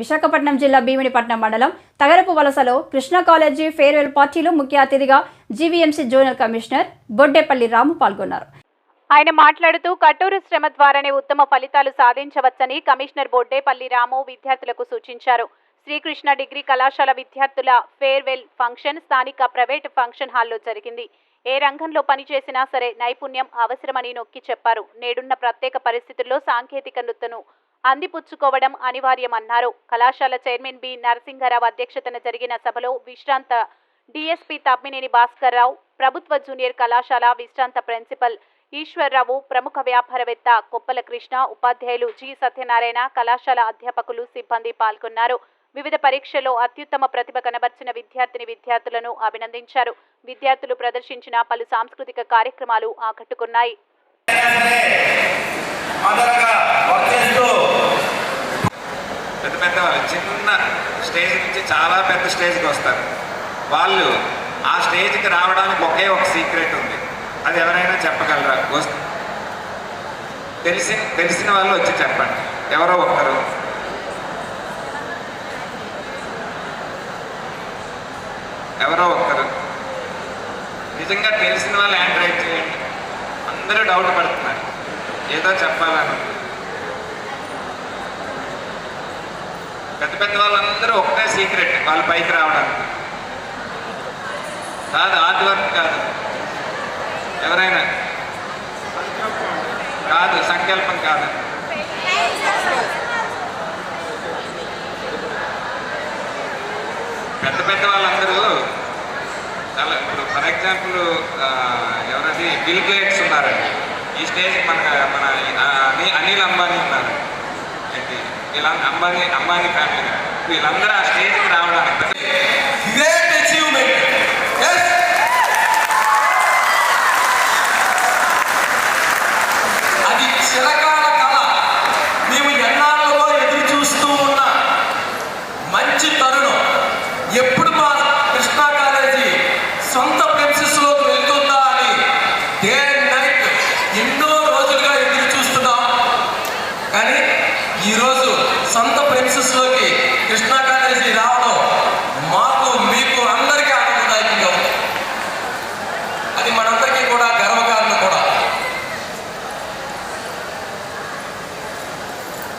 విశాఖపట్నం జిల్లా భీమినిపట్నం మండలం తగరపు వలసలో కృష్ణా కాలేజీ ఫేర్వెల్ పార్టీలో ముఖ్య అతిథిగా GVMC zonal commissioner Boddepalli Ramu పాల్గొన్నారు. ఆయన మాట్లాడుతూ కఠోర శ్రమ ద్వారానే ఉత్తమ ఫలితాలు సాధించవచ్చని కమిషనర్ బొడ్డేపల్లి రాము విద్యార్థులకు సూచించారు. శ్రీకృష్ణ డిగ్రీ కళాశాల విద్యార్థుల ఫేర్వెల్ ఫంక్షన్ స్థానిక ప్రైవేట్ ఫంక్షన్ హాల్లో జరిగింది. ఏ రంగంలో పనిచేసినా సరే నైపుణ్యం అవసరమని నొక్కి చెప్పారు. నేడున్న ప్రత్యేక పరిస్థితుల్లో సాంకేతిక నృత్యను అందిపుచ్చుకోవడం అనివార్యమన్నారు. కళాశాల చైర్మన్ బి. నరసింహారావు అధ్యక్షతన జరిగిన సభలో విశ్రాంత డిఎస్పీ తమ్మినేని భాస్కర్ రావు ప్రభుత్వ జూనియర్ కళాశాల విశ్రాంత ప్రిన్సిపల్ ఈశ్వర్రావు ప్రముఖ వ్యాపారవేత్త కొప్పల కృష్ణ ఉపాధ్యాయులు జి. సత్యనారాయణ కళాశాల అధ్యాపకులు సిబ్బంది పాల్గొన్నారు. వివిధ పరీక్షల్లో అత్యుత్తమ ప్రతిభ కనబర్చిన విద్యార్థిని విద్యార్థులను అభినందించారు. విద్యార్థులు ప్రదర్శించిన పలు సాంస్కృతిక కార్యక్రమాలు ఆకట్టుకున్నాయి అందరగా వర్క్ చేస్తూ పెద్ద పెద్ద వాళ్ళు చిన్న స్టేజ్ నుంచి చాలా పెద్ద స్టేజ్కి వస్తారు. వాళ్ళు ఆ స్టేజ్కి రావడానికి ఒకే ఒక సీక్రెట్ ఉంది. అది ఎవరైనా చెప్పగలరా? తెలిసి తెలిసిన వాళ్ళు వచ్చి చెప్పండి. ఎవరో ఒకరు ఎవరో ఒకరు నిజంగా తెలిసిన వాళ్ళు హ్యాండ్ రైట్ చేయండి. అందరూ డౌట్ పడుతున్నారు. ఏదో చెప్పాలని. పెద్ద పెద్ద వాళ్ళందరూ ఒకటే సీక్రెట్ వాళ్ళు పైకి రావడానికి. కాదు హార్డ్ వర్క్ కాదు. ఎవరైనా? కాదు సంకల్పం కాదు. పెద్ద పెద్ద వాళ్ళందరూ చాలా ఇప్పుడు ఫర్ ఎగ్జాంపుల్ ఎవరది? బిల్ గేట్స్ ఉన్నారండి. ఈ స్టేజ్ మన మన అనిల్ అంబానీ ఉన్నారు. ఏంటి? ఇలా అంబానీ అంబానీ ఫ్యామిలీ వీళ్ళందరూ ఆ స్టేజ్కి రావడానికి గ్రేట్ అచీవ్మెంట్ అది చిరకాల కళ. మేము ఎన్నాళ్ళలో ఎదురు చూస్తూ మంచి తరుణం. ఎప్పుడు మా కృష్ణా కాలేజీ సొంత ప్రిన్సెస్లోకి వెళ్తుందా అని డే ఎన్నో రోజులుగా ఎదురు కానీ ఈరోజు సొంత ప్రిన్సెస్లోకి కృష్ణా కాలేజీ రావాలి